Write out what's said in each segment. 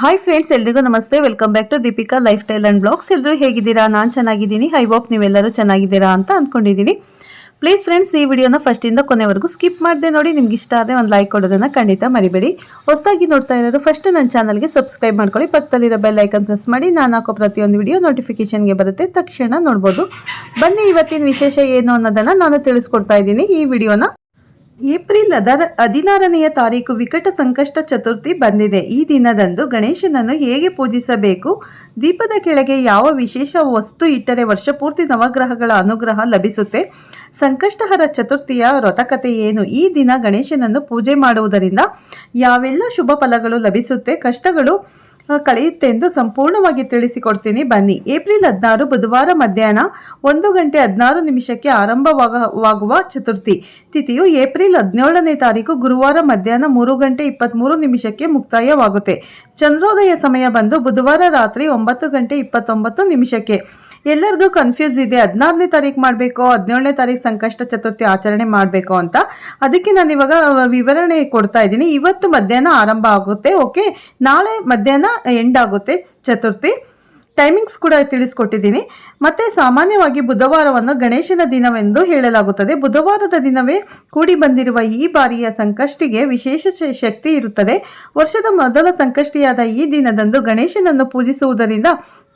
Hi friends ಎಲ್ರಿಗೂ ನಮಸ್ತೆ. Welcome back to Deepika lifestyle and blogs ಎಲ್ಲರೂ ಹೇಗಿದ್ದೀರಾ? ನಾನು ಚೆನ್ನಾಗಿದ್ದೀನಿ. ಐ ಹೋಪ್ ನೀವೆಲ್ಲರೂ ಚೆನ್ನಾಗಿದ್ದೀರಾ ಅಂತ ಅಂದ್ಕೊಂಡಿದ್ದೀನಿ ಪ್ಲೀಸ್ ಫ್ರೆಂಡ್ಸ್ ಈ ವಿಡಿಯೋನ ಫಸ್ಟಿಂದ ಕೊನೆವರೆಗೂ ಸ್ಕಿಪ್ ಮಾಡದೆ ನೋಡಿ. ನಿಮ್ಗೆ ಇಷ್ಟ ಆದರೆ ಒಂದು ಲೈಕ್ ಕೊಡೋದನ್ನು ಖಂಡಿತ ಮರಿಬೇಡಿ. ಹೊಸದಾಗಿ ನೋಡ್ತಾ ಇರೋರು ಫಸ್ಟ್ ನನ್ನ ಚಾನಲ್ಗೆ ಸಬ್ಸ್ಕ್ರೈಬ್ ಮಾಡ್ಕೊಳ್ಳಿ. ಪಕ್ಕದಲ್ಲಿರೋ ಬೆಲ್ ಐಕನ್ ಪ್ರೆಸ್ ಮಾಡಿ. ನಾನು ಹಾಕೋ ಪ್ರತಿಯೊಂದು ವಿಡಿಯೋ ನೋಟಿಫಿಕೇಷನ್ಗೆ ಬರುತ್ತೆ. ತಕ್ಷಣ ನೋಡ್ಬೋದು. ಬನ್ನಿ, ಇವತ್ತಿನ ವಿಶೇಷ ಏನು ಅನ್ನೋದನ್ನು ನಾನು ತಿಳಿಸ್ಕೊಡ್ತಾ ಇದ್ದೀನಿ. ಈ ವಿಡಿಯೋನ ಏಪ್ರಿಲ್ ಅದರ ಹದಿನಾರನೆಯ ತಾರೀಕು ವಿಕಟ ಸಂಕಷ್ಟ ಚತುರ್ಥಿ ಬಂದಿದೆ. ಈ ದಿನದಂದು ಗಣೇಶನನ್ನು ಹೇಗೆ ಪೂಜಿಸಬೇಕು? ದೀಪದ ಕೆಳಗೆ ಯಾವ ವಿಶೇಷ ವಸ್ತು ಇಟ್ಟರೆ ವರ್ಷಪೂರ್ತಿ ನವಗ್ರಹಗಳ ಅನುಗ್ರಹ ಲಭಿಸುತ್ತೆ? ಸಂಕಷ್ಟಹರ ಚತುರ್ಥಿಯ ವ್ರತಕತೆ ಏನು? ಈ ದಿನ ಗಣೇಶನನ್ನು ಪೂಜೆ ಮಾಡುವುದರಿಂದ ಯಾವೆಲ್ಲ ಶುಭ ಫಲಗಳು ಲಭಿಸುತ್ತೆ? ಕಷ್ಟಗಳು ಆ, ಕಳೆಯುತ್ತೆ ಎಂದು ಸಂಪೂರ್ಣವಾಗಿ ತಿಳಿಸಿಕೊಡ್ತೀನಿ. ಬನ್ನಿ. ಏಪ್ರಿಲ್ ಹದಿನಾರು ಬುಧವಾರ ಮಧ್ಯಾಹ್ನ ಒಂದು ಗಂಟೆ ಹದಿನಾರು ನಿಮಿಷಕ್ಕೆ ಆರಂಭವಾಗುವ ಚತುರ್ಥಿ ತಿಥಿಯು ಏಪ್ರಿಲ್ ಹದಿನೇಳನೇ ತಾರೀಕು ಗುರುವಾರ ಮಧ್ಯಾಹ್ನ ಮೂರು ಗಂಟೆ ಇಪ್ಪತ್ತ್ಮೂರು ನಿಮಿಷಕ್ಕೆ ಮುಕ್ತಾಯವಾಗುತ್ತೆ. ಚಂದ್ರೋದಯ ಸಮಯ ಬಂದು ಬುಧವಾರ ರಾತ್ರಿ ಒಂಬತ್ತು ಗಂಟೆ ಇಪ್ಪತ್ತೊಂಬತ್ತು ನಿಮಿಷಕ್ಕೆ. ಎಲ್ಲರಿಗೂ ಕನ್ಫ್ಯೂಸ್ ಇದೆ. ಹದಿನಾರನೇ ತಾರೀಕು ಮಾಡಬೇಕು, ಹದಿನೇಳನೇ ತಾರೀಕು ಸಂಕಷ್ಟ ಚತುರ್ಥಿ ಆಚರಣೆ ಮಾಡಬೇಕು ಅಂತ. ಅದಕ್ಕೆ ನಾನು ಇವಾಗ ವಿವರಣೆ ಕೊಡ್ತಾ ಇದ್ದೀನಿ. ಇವತ್ತು ಮಧ್ಯಾಹ್ನ ಆರಂಭ ಆಗುತ್ತೆ, ಓಕೆ? ನಾಳೆ ಮಧ್ಯಾಹ್ನ ಎಂಡ್ ಆಗುತ್ತೆ ಚತುರ್ಥಿ. ಟೈಮಿಂಗ್ಸ್ ಕೂಡ ತಿಳಿಸ್ಕೊಟ್ಟಿದ್ದೀನಿ. ಮತ್ತೆ ಸಾಮಾನ್ಯವಾಗಿ ಬುಧವಾರವನ್ನು ಗಣೇಶನ ದಿನವೆಂದು ಹೇಳಲಾಗುತ್ತದೆ. ಬುಧವಾರದ ದಿನವೇ ಕೂಡಿ ಬಂದಿರುವ ಈ ಬಾರಿಯ ಸಂಕಷ್ಟಿಗೆ ವಿಶೇಷ ಶಕ್ತಿ ಇರುತ್ತದೆ. ವರ್ಷದ ಮೊದಲ ಸಂಕಷ್ಟಿಯಾದ ಈ ದಿನದಂದು ಗಣೇಶನನ್ನು ಪೂಜಿಸುವುದರಿಂದ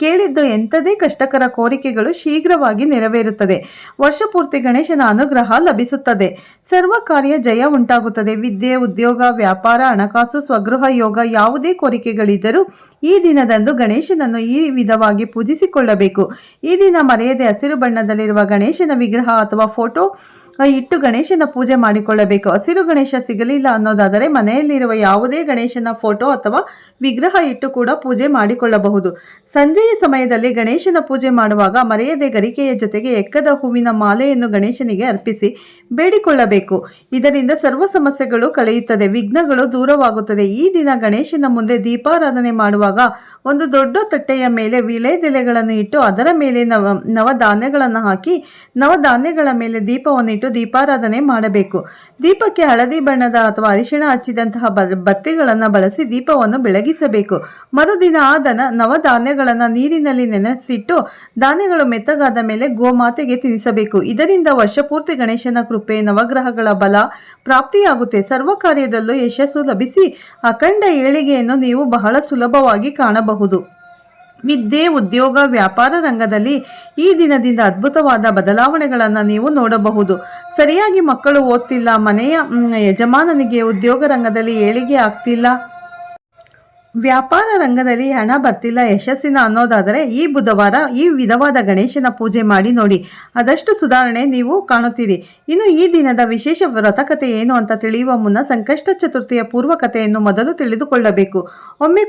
ಕೇಳಿದ್ದು ಎಂಥದೇ ಕಷ್ಟಕರ ಕೋರಿಕೆಗಳು ಶೀಘ್ರವಾಗಿ ನೆರವೇರುತ್ತದೆ. ವರ್ಷಪೂರ್ತಿ ಗಣೇಶನ ಅನುಗ್ರಹ ಲಭಿಸುತ್ತದೆ. ಸರ್ವ ಕಾರ್ಯ ಜಯ ಉಂಟಾಗುತ್ತದೆ. ವಿದ್ಯೆ, ಉದ್ಯೋಗ, ವ್ಯಾಪಾರ, ಹಣಕಾಸು, ಸ್ವಗೃಹ, ಯೋಗ ಯಾವುದೇ ಕೋರಿಕೆಗಳಿದ್ದರೂ ಈ ದಿನದಂದು ಗಣೇಶನನ್ನು ಈ ವಿಧವಾಗಿ ಪೂಜಿಸಿಕೊಳ್ಳಬೇಕು. ಈ ದಿನ ಮರೆಯದೆ ಹಸಿರು ಬಣ್ಣದಲ್ಲಿರುವ ಗಣೇಶನ ವಿಗ್ರಹ ಅಥವಾ ಫೋಟೋ ಇಟ್ಟು ಗಣೇಶನ ಪೂಜೆ ಮಾಡಿಕೊಳ್ಳಬೇಕು. ಹಸಿರು ಗಣೇಶ ಸಿಗಲಿಲ್ಲ ಅನ್ನೋದಾದರೆ ಮನೆಯಲ್ಲಿರುವ ಯಾವುದೇ ಗಣೇಶನ ಫೋಟೋ ಅಥವಾ ವಿಗ್ರಹ ಇಟ್ಟು ಕೂಡ ಪೂಜೆ ಮಾಡಿಕೊಳ್ಳಬಹುದು. ಸಂಜೆಯ ಸಮಯದಲ್ಲಿ ಗಣೇಶನ ಪೂಜೆ ಮಾಡುವಾಗ ಮರೆಯದೆ ಗರಿಕೆಯ ಜೊತೆಗೆ ಎಕ್ಕದ ಹೂವಿನ ಮಾಲೆಯನ್ನು ಗಣೇಶನಿಗೆ ಅರ್ಪಿಸಿ ಬೇಡಿಕೊಳ್ಳಬೇಕು. ಇದರಿಂದ ಸರ್ವ ಸಮಸ್ಯೆಗಳು ಕಳೆಯುತ್ತದೆ, ವಿಘ್ನಗಳು ದೂರವಾಗುತ್ತದೆ. ಈ ದಿನ ಗಣೇಶನ ಮುಂದೆ ದೀಪಾರಾಧನೆ ಮಾಡುವಾಗ ಒಂದು ದೊಡ್ಡ ತಟ್ಟೆಯ ಮೇಲೆ ವಿಳೆದೆಲೆಗಳನ್ನು ಇಟ್ಟು ಅದರ ಮೇಲೆ ನವ, ನವಧಾನ್ಯಗಳನ್ನು ಹಾಕಿ ನವಧಾನ್ಯಗಳ ಮೇಲೆ ದೀಪವನ್ನು ಇಟ್ಟು ದೀಪಾರಾಧನೆ ಮಾಡಬೇಕು. ದೀಪಕ್ಕೆ ಹಳದಿ ಬಣ್ಣದ ಅಥವಾ ಅರಿಶಿಣ ಹಚ್ಚಿದಂತಹ ಬತ್ತಿಗಳನ್ನು ಬಳಸಿ ದೀಪವನ್ನು ಬೆಳಗಿಸಬೇಕು. ಮರುದಿನ ಆ ದನ ನವಧಾನ್ಯಗಳನ್ನು ನೀರಿನಲ್ಲಿ ನೆನೆಸಿಟ್ಟು ಧಾನ್ಯಗಳು ಮೆತ್ತಗಾದ ಮೇಲೆ ಗೋಮಾತೆಗೆ ತಿನ್ನಿಸಬೇಕು ಇದರಿಂದ ವರ್ಷಪೂರ್ತಿ ಗಣೇಶನ ಕೃಪೆ, ನವಗ್ರಹಗಳ ಬಲ ಪ್ರಾಪ್ತಿಯಾಗುತ್ತೆ. ಸರ್ವ ಕಾರ್ಯದಲ್ಲೂ ಯಶಸ್ಸು ಲಭಿಸಿ ಅಖಂಡ ಏಳಿಗೆಯನ್ನು ನೀವು ಬಹಳ ಸುಲಭವಾಗಿ ಕಾಣಬಹುದು. ವಿದ್ಯೆ, ಉದ್ಯೋಗ, ವ್ಯಾಪಾರ ರಂಗದಲ್ಲಿ ಈ ದಿನದಿಂದ ಅದ್ಭುತವಾದ ಬದಲಾವಣೆಗಳನ್ನು ನೀವು ನೋಡಬಹುದು. ಸರಿಯಾಗಿ ಮಕ್ಕಳು ಓದ್ತಿಲ್ಲ, ಮನೆಯ ಯಜಮಾನನಿಗೆ ಉದ್ಯೋಗ ರಂಗದಲ್ಲಿ ಏಳಿಗೆ ಆಗ್ತಿಲ್ಲ. ವ್ಯಾಪಾರ ರಂಗದಲ್ಲಿ ಹಣ ಬರ್ತಿಲ್ಲ, ಯಶಸ್ಸಿನ ಅನ್ನೋದಾದರೆ ಈ ಬುಧವಾರ ಈ ವಿಧವಾದ ಗಣೇಶನ ಪೂಜೆ ಮಾಡಿ ನೋಡಿ. ಅದಷ್ಟು ಸುಧಾರಣೆ ನೀವು ಕಾಣುತ್ತೀರಿ. ಇನ್ನು ಈ ದಿನದ ವಿಶೇಷ ವ್ರತಕತೆ ಏನು ಅಂತ ತಿಳಿಯುವ ಮುನ್ನ ಸಂಕಷ್ಟ ಚತುರ್ಥಿಯ ಪೂರ್ವಕತೆಯನ್ನು ಮೊದಲು ತಿಳಿದುಕೊಳ್ಳಬೇಕು. ಒಮ್ಮೆ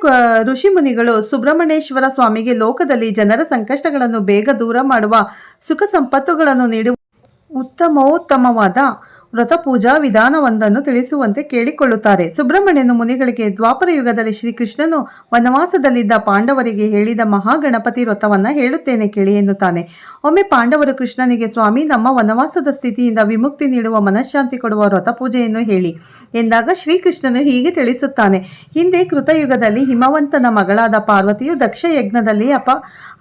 ಋಷಿ ಮುನಿಗಳು ಸುಬ್ರಹ್ಮಣ್ಯೇಶ್ವರ ಸ್ವಾಮಿಗೆ ಲೋಕದಲ್ಲಿ ಜನರ ಸಂಕಷ್ಟಗಳನ್ನು ಬೇಗ ದೂರ ಮಾಡುವ ಸುಖ ಸಂಪತ್ತುಗಳನ್ನು ನೀಡುವ ಉತ್ತಮೋತ್ತಮವಾದ ವ್ರತ ಪೂಜಾ ವಿಧಾನವೊಂದನ್ನು ತಿಳಿಸುವಂತೆ ಕೇಳಿಕೊಳ್ಳುತ್ತಾರೆ. ಸುಬ್ರಹ್ಮಣ್ಯನು ಮುನಿಗಳಿಗೆ ದ್ವಾಪರ ಯುಗದಲ್ಲಿ ಶ್ರೀಕೃಷ್ಣನು ವನವಾಸದಲ್ಲಿದ್ದ ಪಾಂಡವರಿಗೆ ಹೇಳಿದ ಮಹಾಗಣಪತಿ ವ್ರತವನ್ನ ಹೇಳುತ್ತೇನೆ ಕೇಳಿ ಎನ್ನುತ್ತಾನೆ. ಒಮ್ಮೆ ಪಾಂಡವರು ಕೃಷ್ಣನಿಗೆ, ಸ್ವಾಮಿ, ನಮ್ಮ ವನವಾಸದ ಸ್ಥಿತಿಯಿಂದ ವಿಮುಕ್ತಿ ನೀಡುವ ಮನಃಶಾಂತಿ ಕೊಡುವ ವ್ರತ ಪೂಜೆಯನ್ನು ಹೇಳಿ ಎಂದಾಗ ಶ್ರೀಕೃಷ್ಣನು ಹೀಗೆ ತಿಳಿಸುತ್ತಾನೆ. ಹಿಂದೆ ಕೃತಯುಗದಲ್ಲಿ ಹಿಮವಂತನ ಮಗಳಾದ ಪಾರ್ವತಿಯು ದಕ್ಷ ಯಜ್ಞದಲ್ಲಿ ಅಪ,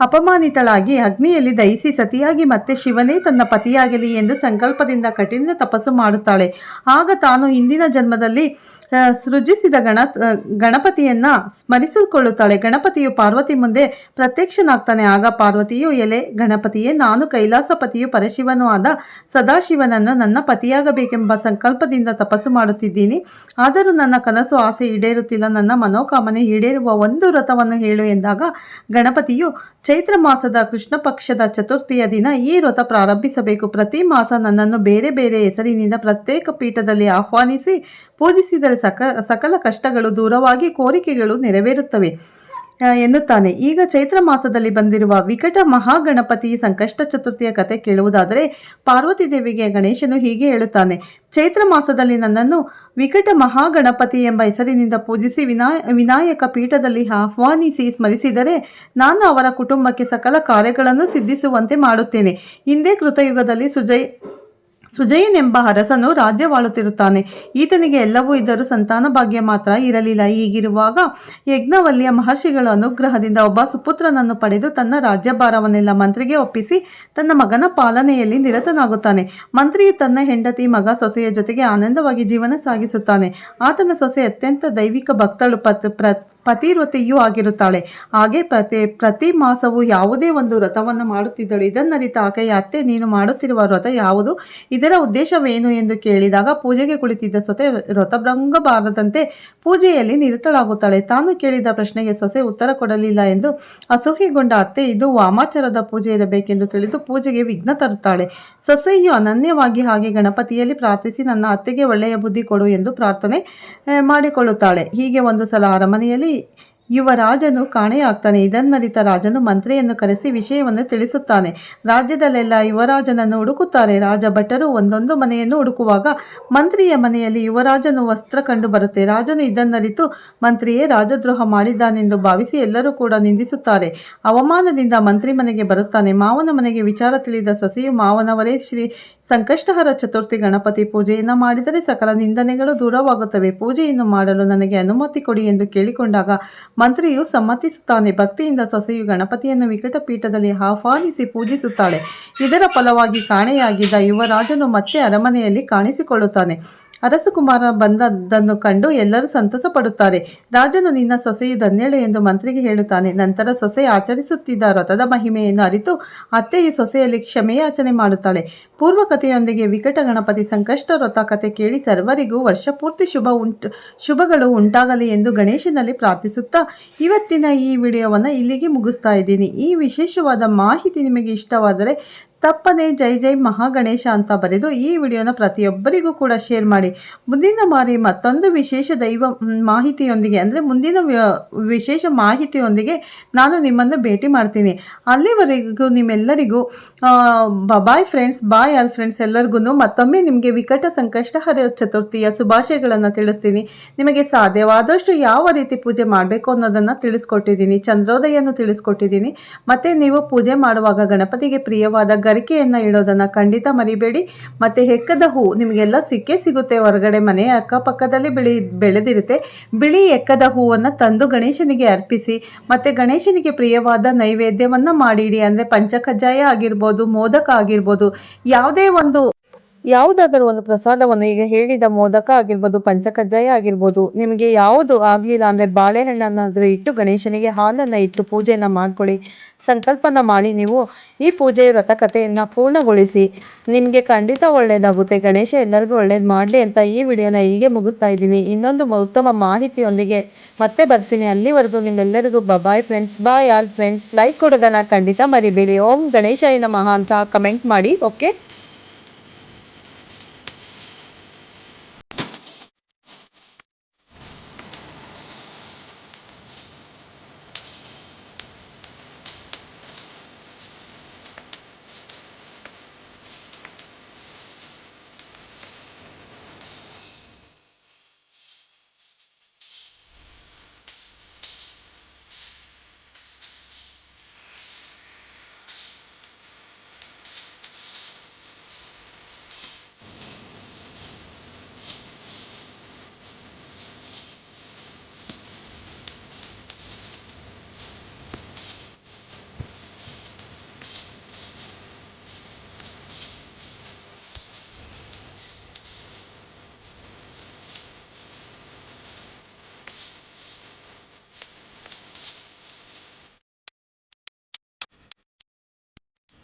ಅಪಮಾನಿತಳಾಗಿ ಅಗ್ನಿಯಲ್ಲಿ ದಹಿಸಿ ಸತಿಯಾಗಿ ಮತ್ತೆ ಶಿವನೇ ತನ್ನ ಪತಿಯಾಗಲಿ ಎಂದು ಸಂಕಲ್ಪದಿಂದ ಕಠಿಣ ತಪಸ್ಸು ಮಾಡುತ್ತಾಳೆ. ಆಗ ತಾನು ಹಿಂದಿನ ಜನ್ಮದಲ್ಲಿ ಸೃಜಿಸಿದ ಗಣ ಗಣಪತಿಯನ್ನ ಸ್ಮರಿಸಿಕೊಳ್ಳುತ್ತಾಳೆ. ಗಣಪತಿಯು ಪಾರ್ವತಿ ಮುಂದೆ ಪ್ರತ್ಯಕ್ಷನಾಗ್ತಾನೆ. ಆಗ ಪಾರ್ವತಿಯು ಎಲೆ, ಗಣಪತಿಯೇ, ನಾನು ಕೈಲಾಸಪತಿಯು, ಪರಶಿವನೂ ಆದ ಸದಾಶಿವನನ್ನು ನನ್ನ ಪತಿಯಾಗಬೇಕೆಂಬ ಸಂಕಲ್ಪದಿಂದ ತಪಸ್ಸು ಮಾಡುತ್ತಿದ್ದೀನಿ. ಆದರೂ ನನ್ನ ಕನಸು ಆಸೆ ಈಡೇರುತ್ತಿಲ್ಲ. ನನ್ನ ಮನೋಕಾಮನೆ ಈಡೇರುವ ಒಂದು ವ್ರತವನ್ನು ಹೇಳು ಎಂದಾಗ ಗಣಪತಿಯು ಚೈತ್ರ ಮಾಸದ ಕೃಷ್ಣ ಪಕ್ಷದ ಚತುರ್ಥಿಯ ದಿನ ಈ ವ್ರತ ಪ್ರಾರಂಭಿಸಬೇಕು. ಪ್ರತಿ ಮಾಸ ನನ್ನನ್ನು ಬೇರೆ ಬೇರೆ ಹೆಸರಿನಿಂದ ಪ್ರತ್ಯೇಕ ಪೀಠದಲ್ಲಿ ಆಹ್ವಾನಿಸಿ ಪೂಜಿಸಿದರೆ ಸಕ, ಸಕಲ ಕಷ್ಟಗಳು ದೂರವಾಗಿ ಕೋರಿಕೆಗಳು ನೆರವೇರುತ್ತವೆ ಎನ್ನುತ್ತಾನೆ. ಈಗ ಚೈತ್ರ ಮಾಸದಲ್ಲಿ ಬಂದಿರುವ ವಿಕಟ ಮಹಾಗಣಪತಿ ಸಂಕಷ್ಟ ಚತುರ್ಥಿಯ ಕತೆ ಕೇಳುವುದಾದರೆ ಪಾರ್ವತಿ ದೇವಿಗೆ ಗಣೇಶನು ಹೀಗೆ ಹೇಳುತ್ತಾನೆ. ಚೈತ್ರ ಮಾಸದಲ್ಲಿ ನನ್ನನ್ನು ವಿಕಟ ಮಹಾಗಣಪತಿ ಎಂಬ ಹೆಸರಿನಿಂದ ಪೂಜಿಸಿ ವಿನಾಯ ವಿನಾಯಕ ಪೀಠದಲ್ಲಿ ಆಹ್ವಾನಿಸಿ ಸ್ಮರಿಸಿದರೆ ನಾನು ಅವರ ಕುಟುಂಬಕ್ಕೆ ಸಕಲ ಕಾರ್ಯಗಳನ್ನು ಸಿದ್ಧಿಸುವಂತೆ ಮಾಡುತ್ತೇನೆ. ಹಿಂದೆ ಕೃತಯುಗದಲ್ಲಿ ಸುಜಯ್ ಸುಜಯನೆಂಬ ಅರಸನು ರಾಜ್ಯವಾಳುತ್ತಿರುತ್ತಾನೆ. ಈತನಿಗೆ ಎಲ್ಲವೂ ಇದ್ದರೂ ಸಂತಾನ ಭಾಗ್ಯ ಮಾತ್ರ ಇರಲಿಲ್ಲ. ಹೀಗಿರುವಾಗ ಯಜ್ಞವಲ್ಲಿಯ ಮಹರ್ಷಿಗಳ ಅನುಗ್ರಹದಿಂದ ಒಬ್ಬ ಸುಪುತ್ರನನ್ನು ಪಡೆದು ತನ್ನ ರಾಜ್ಯಭಾರವನ್ನೆಲ್ಲ ಮಂತ್ರಿಗೆ ಒಪ್ಪಿಸಿ ತನ್ನ ಮಗನ ಪಾಲನೆಯಲ್ಲಿ ನಿರತನಾಗುತ್ತಾನೆ. ಮಂತ್ರಿಯು ತನ್ನ ಹೆಂಡತಿ ಮಗ ಸೊಸೆಯ ಜೊತೆಗೆ ಆನಂದವಾಗಿ ಜೀವನ ಸಾಗಿಸುತ್ತಾನೆ. ಆತನ ಸೊಸೆ ಅತ್ಯಂತ ದೈವಿಕ ಭಕ್ತಳು ಪತ್ ಪ್ರ ಪತಿವ್ರತೆಯೂ ಆಗಿರುತ್ತಾಳೆ. ಹಾಗೆ ಪ್ರತಿ ಪ್ರತಿ ಮಾಸವೂ ಯಾವುದೇ ಒಂದು ವ್ರತವನ್ನು ಮಾಡುತ್ತಿದ್ದಳು. ಇದನ್ನರಿತ ಆಕೆಯ ಅತ್ತೆ, ನೀನು ಮಾಡುತ್ತಿರುವ ವ್ರತ ಯಾವುದು? ಇದರ ಉದ್ದೇಶವೇನು ಎಂದು ಕೇಳಿದಾಗ ಪೂಜೆಗೆ ಕುಳಿತಿದ್ದ ಸೊತೆ ವ್ರತಭಂಗಬಾರದಂತೆ ಪೂಜೆಯಲ್ಲಿ ನಿರತಳಾಗುತ್ತಾಳೆ. ತಾನು ಕೇಳಿದ ಪ್ರಶ್ನೆಗೆ ಸೊಸೆ ಉತ್ತರ ಕೊಡಲಿಲ್ಲ ಎಂದು ಅಸೂಹೆಗೊಂಡ ಅತ್ತೆ, ಇದು ವಾಮಾಚಾರದ ಪೂಜೆ ಇರಬೇಕೆಂದು ತಿಳಿದು ಪೂಜೆಗೆ ವಿಘ್ನ ತರುತ್ತಾಳೆ. ಸೊಸೆಯು ಅನನ್ಯವಾಗಿ ಹಾಗೆ ಗಣಪತಿಯಲ್ಲಿ ಪ್ರಾರ್ಥಿಸಿ, ನನ್ನ ಅತ್ತೆಗೆ ಒಳ್ಳೆಯ ಬುದ್ಧಿ ಕೊಡು ಎಂದು ಪ್ರಾರ್ಥನೆ ಮಾಡಿಕೊಳ್ಳುತ್ತಾಳೆ. ಹೀಗೆ ಒಂದು ಸಲ ಅರಮನೆಯಲ್ಲಿ ಯುವರಾಜನು ಕಾಣೆಯಾಗ್ತಾನೆ ಇದನ್ನರಿತ ರಾಜನು ಮಂತ್ರಿಯನ್ನು ಕರೆಸಿ ವಿಷಯವನ್ನು ತಿಳಿಸುತ್ತಾನೆ. ರಾಜ್ಯದಲ್ಲೆಲ್ಲ ಯುವರಾಜನನ್ನು ಹುಡುಕುತ್ತಾರೆ. ರಾಜ ಭಟರು ಒಂದೊಂದು ಮನೆಯನ್ನು ಹುಡುಕುವಾಗ ಮಂತ್ರಿಯ ಮನೆಯಲ್ಲಿ ಯುವರಾಜನು ವಸ್ತ್ರ ಕಂಡು ಬರುತ್ತೆ. ರಾಜನು ಇದನ್ನರಿತು ಮಂತ್ರಿಯೇ ರಾಜದ್ರೋಹ ಮಾಡಿದ್ದಾನೆಂದು ಭಾವಿಸಿ ಎಲ್ಲರೂ ಕೂಡ ನಿಂದಿಸುತ್ತಾರೆ. ಅವಮಾನದಿಂದ ಮಂತ್ರಿ ಮನೆಗೆ ಬರುತ್ತಾನೆ. ಮಾವನ ಮನೆಗೆ ವಿಚಾರ ತಿಳಿದ ಸೊಸೆಯು ಮಾವನವರೇ ಶ್ರೀ ಸಂಕಷ್ಟಹರ ಚತುರ್ಥಿ ಗಣಪತಿ ಪೂಜೆಯನ್ನು ಮಾಡಿದರೆ ಸಕಲ ನಿಂದನೆಗಳು ದೂರವಾಗುತ್ತವೆ. ಪೂಜೆಯನ್ನು ಮಾಡಲು ನನಗೆ ಅನುಮತಿ ಕೊಡಿ ಎಂದು ಕೇಳಿಕೊಂಡಾಗ ಮಂತ್ರಿಯು ಸಮ್ಮತಿಸುತ್ತಾನೆ. ಭಕ್ತಿಯಿಂದ ಸೊಸೆಯು ಗಣಪತಿಯನ್ನು ವಿಕಟ ಪೀಠದಲ್ಲಿ ಆಹ್ವಾನಿಸಿ ಪೂಜಿಸುತ್ತಾಳೆ. ಇದರ ಫಲವಾಗಿ ಕಾಣೆಯಾಗಿದ್ದ ಯುವರಾಜನು ಮತ್ತೆ ಅರಮನೆಯಲ್ಲಿ ಕಾಣಿಸಿಕೊಳ್ಳುತ್ತಾನೆ. ಅರಸಕುಮಾರ ಬಂದದ್ದನ್ನು ಕಂಡು ಎಲ್ಲರೂ ಸಂತಸ ಪಡುತ್ತಾರೆ ರಾಜನು, ನಿನ್ನ ಸೊಸೆಯು ಧನ್ಯಳು ಎಂದು ಮಂತ್ರಿಗೆ ಹೇಳುತ್ತಾನೆ. ನಂತರ ಸೊಸೆ ಆಚರಿಸುತ್ತಿದ್ದ ರಥದ ಮಹಿಮೆಯನ್ನು ಅರಿತು ಅತ್ತೆಯು ಸೊಸೆಯಲ್ಲಿ ಕ್ಷಮೆಯಾಚನೆ ಮಾಡುತ್ತಾಳೆ. ಪೂರ್ವ ಕಥೆಯೊಂದಿಗೆ ವಿಕಟ ಗಣಪತಿ ಸಂಕಷ್ಟ ವ್ರತ ಕಥೆ ಕೇಳಿ ಸರ್ವರಿಗೂ ವರ್ಷಪೂರ್ತಿ ಶುಭ ಉಂಟು, ಶುಭಗಳು ಉಂಟಾಗಲಿ ಎಂದು ಗಣೇಶನಲ್ಲಿ ಪ್ರಾರ್ಥಿಸುತ್ತಾ, ಇವತ್ತಿನ ಈ ವಿಡಿಯೋವನ್ನು ಇಲ್ಲಿಗೆ ಮುಗಿಸ್ತಾ ಇದ್ದೀನಿ. ಈ ವಿಶೇಷವಾದ ಮಾಹಿತಿ ನಿಮಗೆ ಇಷ್ಟವಾದರೆ ತಪ್ಪದೆ ಜೈ ಜೈ ಮಹಾಗಣೇಶ ಅಂತ ಬರೆದು ಈ ವಿಡಿಯೋನ ಪ್ರತಿಯೊಬ್ಬರಿಗೂ ಕೂಡ ಶೇರ್ ಮಾಡಿ. ಮುಂದಿನ ಬಾರಿ ಮತ್ತೊಂದು ವಿಶೇಷ ದೈವ ಮಾಹಿತಿಯೊಂದಿಗೆ ಅಂದರೆ ಮುಂದಿನ ವಿಶೇಷ ಮಾಹಿತಿಯೊಂದಿಗೆ ನಾನು ನಿಮ್ಮನ್ನು ಭೇಟಿ ಮಾಡ್ತೀನಿ. ಅಲ್ಲಿವರೆಗೂ ನಿಮ್ಮೆಲ್ಲರಿಗೂ bye friends bye all friends ಎಲ್ಲರಿಗೂ ಮತ್ತೊಮ್ಮೆ ನಿಮಗೆ ವಿಕಟ ಸಂಕಷ್ಟಹರ ಚತುರ್ಥಿಯ ಶುಭಾಶಯಗಳನ್ನು ತಿಳಿಸ್ತೀನಿ. ನಿಮಗೆ ಸಾಧ್ಯವಾದಷ್ಟು ಯಾವ ರೀತಿ ಪೂಜೆ ಮಾಡಬೇಕು ಅನ್ನೋದನ್ನು ತಿಳಿಸ್ಕೊಟ್ಟಿದ್ದೀನಿ. ಚಂದ್ರೋದಯನ್ನು ತಿಳಿಸ್ಕೊಟ್ಟಿದ್ದೀನಿ. ಮತ್ತು ನೀವು ಪೂಜೆ ಮಾಡುವಾಗ ಗಣಪತಿಗೆ ಪ್ರಿಯವಾದ ಗರಿಕೆಯನ್ನು ಇಡೋದನ್ನು ಖಂಡಿತ ಮರಿಬೇಡಿ. ಮತ್ತು ಹೆಕ್ಕದ ಹೂ ನಿಮಗೆಲ್ಲ ಸಿಕ್ಕೇ ಸಿಗುತ್ತೆ. ಹೊರಗಡೆ ಮನೆಯ ಅಕ್ಕಪಕ್ಕದಲ್ಲಿ ಬಿಳಿ ಬೆಳೆದಿರುತ್ತೆ. ಬಿಳಿ ಎಕ್ಕದ ಹೂವನ್ನು ತಂದು ಗಣೇಶನಿಗೆ ಅರ್ಪಿಸಿ, ಮತ್ತು ಗಣೇಶನಿಗೆ ಪ್ರಿಯವಾದ ನೈವೇದ್ಯವನ್ನು ಮಾಡಿಡಿ. ಅಂದರೆ ಪಂಚಕಜ್ಜಾಯ ಆಗಿರ್ಬೋದು, ಮೋದಕ ಆಗಿರ್ಬೋದು, ಯಾವುದೇ ಒಂದು ಯಾವುದಾದರೂ ಒಂದು ಪ್ರಸಾದವನ್ನು ಈಗ ಹೇಳಿದ ಮೋದಕ ಆಗಿರ್ಬೋದು, ಪಂಚಕಜ್ಜಾಯ ಆಗಿರ್ಬೋದು, ನಿಮಗೆ ಯಾವುದು ಆಗಲಿಲ್ಲ ಅಂದರೆ ಬಾಳೆಹಣ್ಣನ್ನಾದರೂ ಇಟ್ಟು ಗಣೇಶನಿಗೆ ಹಾಲನ್ನು ಇಟ್ಟು ಪೂಜೆಯನ್ನು ಮಾಡ್ಕೊಳ್ಳಿ, ಸಂಕಲ್ಪನ ಮಾಡಿ ನೀವು ಈ ಪೂಜೆ ವ್ರತ ಕಥೆಯನ್ನು ಪೂರ್ಣಗೊಳಿಸಿ, ನಿಮಗೆ ಖಂಡಿತ ಒಳ್ಳೆಯದಾಗುತ್ತೆ ಗಣೇಶ ಎಲ್ಲರಿಗೂ ಒಳ್ಳೇದು ಮಾಡಲಿ ಅಂತ ಈ ವಿಡಿಯೋನ ಹೀಗೆ ಮುಗಿಸ್ತಾ ಇದ್ದೀನಿ. ಇನ್ನೊಂದು ಉತ್ತಮ ಮಾಹಿತಿಯೊಂದಿಗೆ ಮತ್ತೆ ಬರ್ತೀನಿ. ಅಲ್ಲಿವರೆಗೂ ನಿಮ್ಮೆಲ್ಲರಿಗೂ bye friends bye all friends like ಕೊಡೋದನ್ನು ಖಂಡಿತ ಮರಿಬೇಡಿ. ಓಂ ಗಣೇಶ ನಮಃ ಅಂತ ಕಮೆಂಟ್ ಮಾಡಿ ಓಕೆ